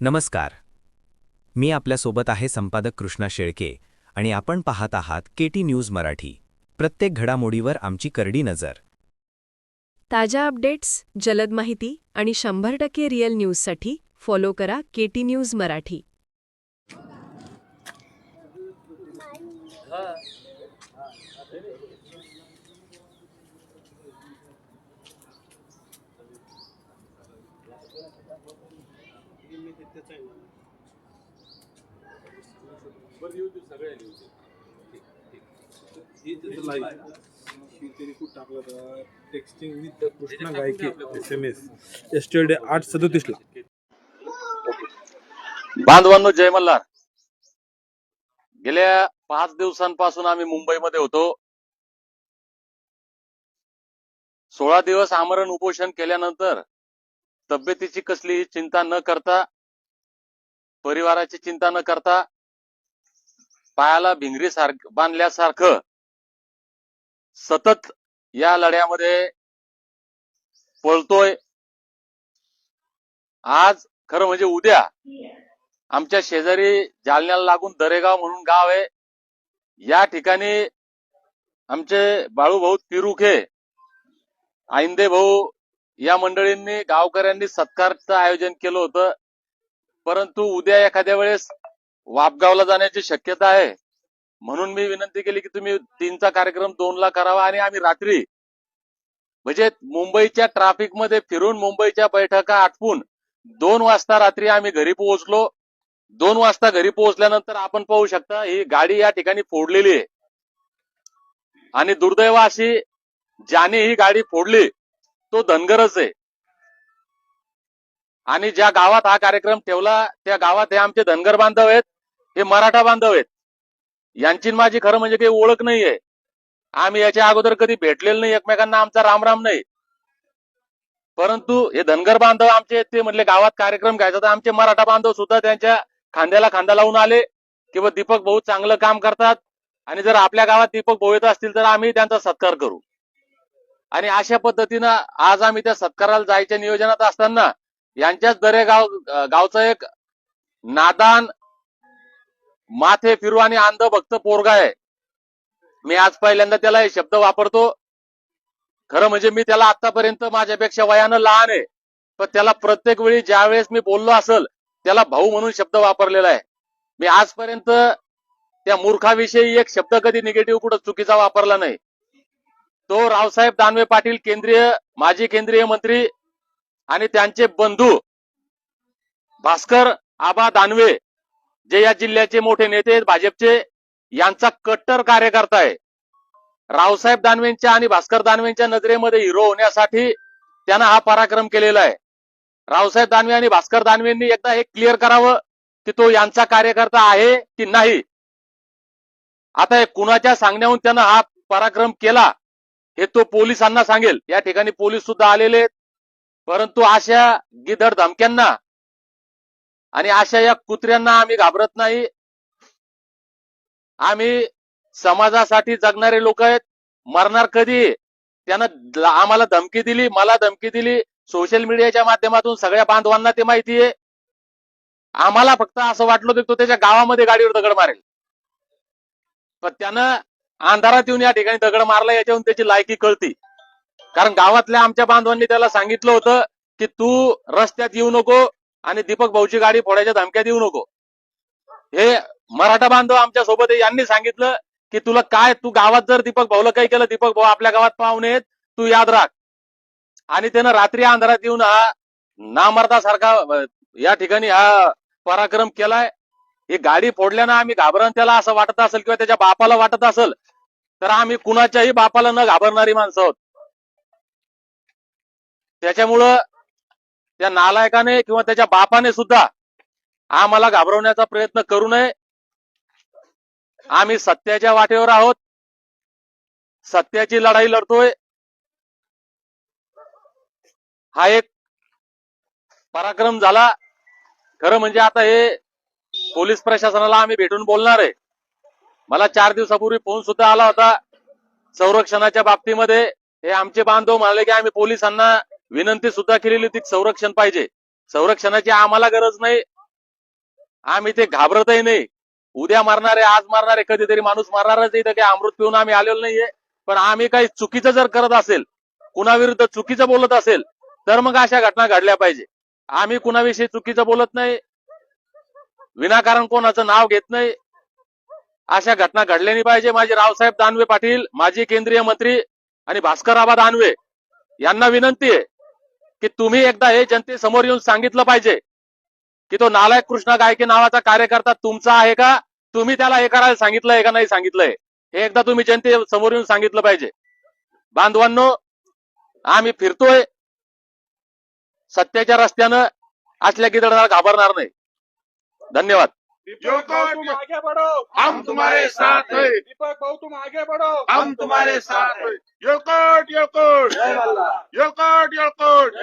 नमस्कार. मी आपल्यासोबत आहे संपादक कृष्णा शेळके आणि आपण पाहत आहात केटी न्यूज मराठी. प्रत्येक घडामोडीवर आमची करडी नजर. ताज्या अपडेट्स जलद माहिती आणि शंभर टक्के रिअल न्यूजसाठी फॉलो करा KT news Marathi. Texting with Krishna Gayke S M S yesterday आठ सदोतीसला. बांधवांनो जय मल्हार. गेल्या पाच दिवसांपासून आम्ही मुंबईमध्ये होतो. सोळा दिवस आमरण उपोषण केल्यानंतर तब्येतीची कसलीही चिंता न करता परिवाराची चिंता न करता पायाला भिंगरी सारख बांधल्यासारखं सतत या लढ्यामध्ये पळतोय. आज खरं म्हणजे उद्या आमच्या शेजारी जालन्याला लागून दरेगाव म्हणून गाव आहे. या ठिकाणी आमचे बाळूभाऊ तिरुखे आईंदे भाऊ या मंडळींनी गावकऱ्यांनी सत्कारचं आयोजन केलं होतं. परंतु उद्या एखाद्या वेळेस वापगावला जाण्याची शक्यता आहे. म्हणून मी विनंती केली की तुम्ही तीनचा कार्यक्रम दोनला करावा आणि आम्ही रात्री म्हणजे मुंबईच्या ट्रॅफिकमध्ये फिरून मुंबईच्या बैठका आटपून दोन वाजता रात्री आम्ही घरी पोहोचलो. दोन वाजता घरी पोहोचल्यानंतर आपण पाहू शकता ही गाडी या ठिकाणी फोडलेली आहे. आणि दुर्दैव अशी ज्याने ही गाडी फोडली तो धनगरच आहे. आणि ज्या गावात हा कार्यक्रम ठेवला त्या गावात हे आमचे धनगर बांधव आहेत हे मराठा बांधव आहेत. यांची माझी खरं म्हणजे काही ओळख नाहीये. आम्ही याच्या अगोदर कधी भेटलेलो नाही एकमेकांना आमचा रामराम नाही. परंतु हे धनगर बांधव आमचे ते म्हणले गावात कार्यक्रम घ्यायचा तर आमचे मराठा बांधव सुद्धा त्यांच्या खांद्याला खांदा लावून आले किंवा दीपक भाऊ चांगलं काम करतात. आणि जर आपल्या गावात दीपक भाऊ येत असतील तर आम्ही त्यांचा सत्कार करू. आणि अशा पद्धतीनं आज आम्ही त्या सत्काराला जायच्या नियोजनात असताना यांच्याच दरेगाव गावचं एक नादान माथे फिरू आणि अंध भक्त पोरगा आहे. मी आज पहिल्यांदा त्याला हे शब्द वापरतो. खरं म्हणजे मी त्याला आतापर्यंत माझ्यापेक्षा वयानं लहान आहे. पण त्याला प्रत्येक वेळी ज्या वेळेस मी बोललो असेल त्याला भाऊ म्हणून शब्द वापरलेला आहे. मी आजपर्यंत त्या मूर्खाविषयी एक शब्द कधी निगेटिव्ह कुठं चुकीचा वापरला नाही. तो रावसाहेब दानवे पाटील केंद्रीय माजी केंद्रीय मंत्री आणि त्यांचे बंधू भास्कर आबा दानवे जे या जिल्ह्याचे मोठे नेते आहेत भाजपचे यांचा कट्टर कार्यकर्ता आहे. रावसाहेब दानवेंच्या आणि भास्कर दानवेंच्या नजरेमध्ये हिरो होण्यासाठी त्यांना हा पराक्रम केलेला आहे. रावसाहेब दानवे आणि भास्कर दानवेंनी एकदा हे क्लिअर करावं की तो यांचा कार्यकर्ता आहे की नाही. आता हे कुणाच्या सांगण्याहून त्यानं हा पराक्रम केला हे तो पोलिसांना सांगेल. या ठिकाणी पोलीस सुद्धा आलेले आहेत. परंतु अशा गिधड धमक्यांना आणि अशा या कुत्र्यांना आम्ही घाबरत नाही. आम्ही समाजासाठी जगणारे लोक आहेत. मरणार कधी? त्यानं आम्हाला धमकी दिली मला धमकी दिली. सोशल मीडियाच्या माध्यमातून सगळ्या बांधवांना ते माहिती आहे. आम्हाला फक्त असं वाटलं होतं की तो त्याच्या गावामध्ये गाडीवर दगड मारेल. पण त्यानं अंधारात येऊन या ठिकाणी दगड मारला याच्यावरून त्याची लायकी कळती. कारण गावातल्या आमच्या बांधवांनी त्याला सांगितलं होतं की तू रस्त्यात येऊ नको आणि दीपक भाऊची गाडी फोडायच्या धमक्या देऊ नको. हे मराठा बांधव आमच्यासोबत यांनी सांगितलं की तुला काय तू गावात जर दीपक भाऊला काही केलं दीपक भाऊ आपल्या गावात पाहुणे तू याद राख. आणि त्यानं रात्री अंधारात येऊन हा नामर्दासारखा या ठिकाणी हा पराक्रम केलाय. ही गाडी फोडल्यानं आम्ही घाबरण त्याला असं वाटत असेल किंवा त्याच्या बापाला वाटत असेल तर आम्ही कुणाच्याही बापाला न घाबरणारी माणसं आहोत. त्याच्यामुळं त्या नालायकाने किंवा त्याच्या बापाने सुद्धा आम्हाला घाबरवण्याचा प्रयत्न करू नये. आम्ही सत्याच्या वाटेवर आहोत. सत्याची लढाई लढतोय. हा एक पराक्रम झाला. खरं म्हणजे आता हे पोलीस प्रशासनाला आम्ही भेटून बोलणार आहे. मला चार दिवसापूर्वी फोन सुद्धा आला होता संरक्षणाच्या बाबतीमध्ये. हे आमचे बांधव म्हणाले की आम्ही पोलिसांना विनंती सुद्धा केलेली होती संरक्षण पाहिजे. संरक्षणाची आम्हाला गरज नाही. आम्ही ते घाबरतही नाही. उद्या मारणारे आज मारणारे कधीतरी माणूस मारणारच इथं काही अमृत पिऊन आम्ही आलेलो नाहीये. पण आम्ही काही चुकीचं जर करत असेल कुणाविरुद्ध चुकीचं बोलत असेल तर मग अशा घटना घडल्या पाहिजे. आम्ही कुणाविषयी चुकीचं बोलत नाही. विनाकारण कोणाचं नाव घेत नाही. अशा घटना घडल्या नाही पाहिजे. माझे रावसाहेब दानवे पाटील माजी केंद्रीय मंत्री आणि भास्करआबा दानवे यांना विनंती आहे. की तुम्ही एकदा हे जनतेसमोर येऊन सांगितलं पाहिजे की तो नालायक कृष्णा गायके नावाचा कार्यकर्ता तुमचा आहे का? तुम्ही त्याला हे करायला सांगितलंय का नाही सांगितलंय? हे एकदा तुम्ही जनते समोर येऊन सांगितलं पाहिजे. बांधवांनो आम्ही फिरतोय. सत्याच्या रस्त्यानं असल्या गिदडाला घाबरणार नाही. धन्यवाद. दीपक भाऊ तुम आगे बढ़ो। हम तुम्हारे साथ हैं। दीपक भाऊ तुम आगे बढ़ो। हम तुम्हारे साथ हैं। योकोट योकोट योकोट योकोट